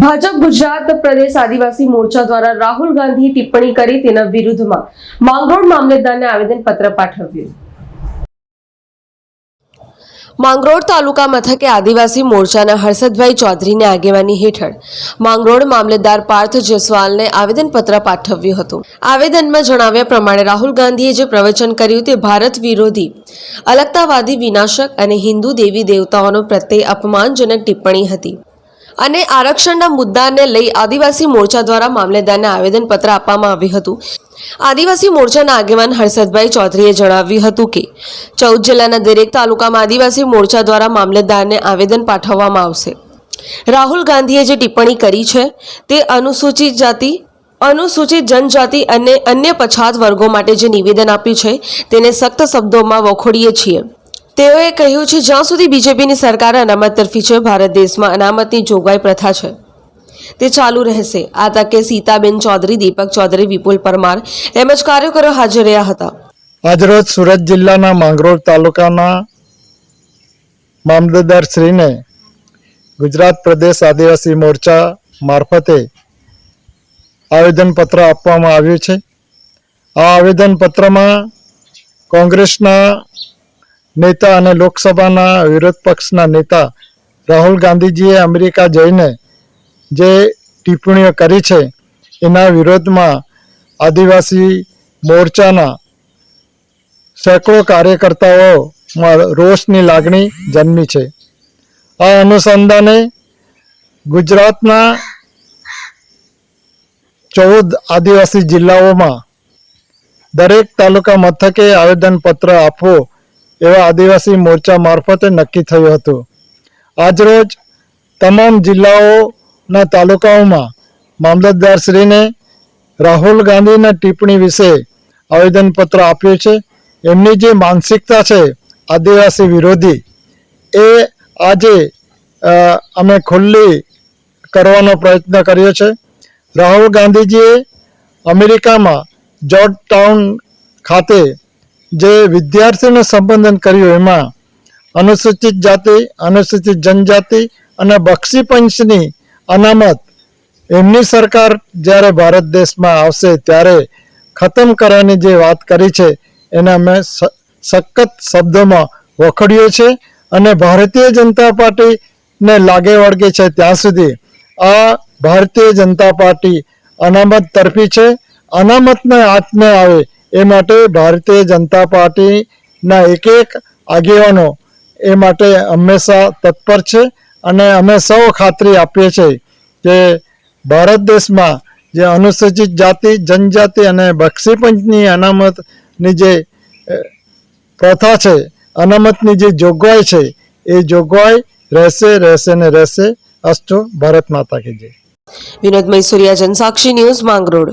ભાજપ ગુજરાત પ્રદેશ આદિવાસી મોરચા દ્વારા રાહુલ ગાંધી ટિપ્પણી કરી તેના વિરુદ્ધમાં માંગરોળ મામલેદારને આવેદનપત્ર પાઠવ્યું. માંગરોળ તાલુકા મથકે આદિવાસી મોરચાના હર્ષદભાઈ ચૌધરીની આગેવાની હેઠળ માંગરોળ મામલેદાર પાર્થ જયસ્વાલને આવેદનપત્ર પાઠવ્યું હતું. આવેદનમાં જણાવ્યા પ્રમાણે રાહુલ ગાંધીએ જે પ્રવચન કર્યું તે ભારત વિરોધી, અલગતાવાદી વિનાશક અને હિન્દુ દેવી દેવતાઓનો પ્રત્યે અપમાનજનક ટિપ્પણી હતી. અને આરક્ષણના મુદ્દાને લઈ આદિવાસી મોરચા દ્વારા મામલેદારને આવેદનપત્ર આપવામાં આવ્યું હતું. આદિવાસી મોરચાના આગેવાન હર્ષદભાઈ ચૌધરીએ જણાવ્યું હતું કે, ચૌદ જિલ્લાના દરેક તાલુકામાં આદિવાસી મોરચા દ્વારા મામલેદારને આવેદન પાઠવવામાં આવશે. રાહુલ ગાંધીએ જે ટિપ્પણી કરી છે, તે અનુસૂચિત જાતિ, અનુસૂચિત જનજાતિ અને અન્ય પછાત વર્ગો માટે જે નિવેદન આપ્યું છે, તેને સખ્ત શબ્દોમાં વખોડીએ છીએ. તેઓએ કહ્યું છે, જ્યાં સુધી બીજેપીની સરકાર અનામત તરફી છે, ભારત દેશમાં અનામતની જોગવાઈ પ્રથા છે. તે ચાલુ રહેશે. આ તકે સીતાબેન ચૌધરી, દીપક ચૌધરી, વિપુલ પરમાર તેમજ કાર્યકરો હાજર રહ્યા હતા. આજરોજ સુરત જિલ્લાના માંગરોળ તાલુકાના મામલતદાર શ્રીને ગુજરાત પ્રદેશ આદિવાસી મોરચા મારફતે આવેદનપત્ર આપવામાં આવ્યું છે. આ આવેદનપત્રમાં કોંગ્રેસના નેતા અને લોકસભાના વિરોધ પક્ષના નેતા રાહુલ ગાંધીજીએ અમેરિકા જઈને જે ટિપ્પણીઓ કરી છે, એના વિરોધમાં આદિવાસી મોરચાના સેંકડો કાર્યકર્તાઓમાં રોષની લાગણી જન્મી છે. આ અનુસંધાને ગુજરાતના ચૌદ આદિવાસી જિલ્લાઓમાં દરેક તાલુકા મથકે આવેદનપત્ર આપવો એવા આદિવાસી મોરચા મારફતે નક્કી થયું હતું. આજરોજ તમામ જિલ્લાઓના તાલુકાઓમાં મામલતદારશ્રીને રાહુલ ગાંધીના ટિપ્પણી વિશે આવેદનપત્ર આપ્યું છે. એમની જે માનસિકતા છે આદિવાસી વિરોધી, એ આજે અમે ખુલ્લી કરવાનો પ્રયત્ન કર્યો છે. રાહુલ ગાંધીજીએ અમેરિકામાં જોર્જ ટાઉન ખાતે જે વિદ્યાર્થીઓનું સંબોધન કર્યું એમાં અનુસૂચિત જાતિ, અનુસૂચિત જનજાતિ અને બક્ષી પંચની અનામત એમની સરકાર જ્યારે ભારત દેશમાં આવશે ત્યારે ખતમ કરવાની જે વાત કરી છે, એને અમે સખત શબ્દોમાં વખોડ્યો છે અને ભારતીય જનતા પાર્ટીને લાગે વળગે છે ત્યાં સુધી આ ભારતીય જનતા પાર્ટી અનામત તરફી છે. અનામતને હાથને આવે એ માટે ભારતીય જનતા પાર્ટીના એક એક આગેવાનો એ માટે હંમેશા તત્પર છે અને અમે સૌ ખાતરી આપીએ છીએ કે ભારત દેશમાં જે અનુસૂચિત જાતિ, જનજાતિ અને બક્ષીપંચની અનામતની જે પ્રથા છે, અનામતની જે જોગવાઈ છે, એ જોગવાઈ રહેશે રહેશે ને રહેશે. અસ્તુ ભારત માતા કે જય. વિનોદ મૈસુરિયા, જનસાક્ષી ન્યૂઝ માંગરોળ.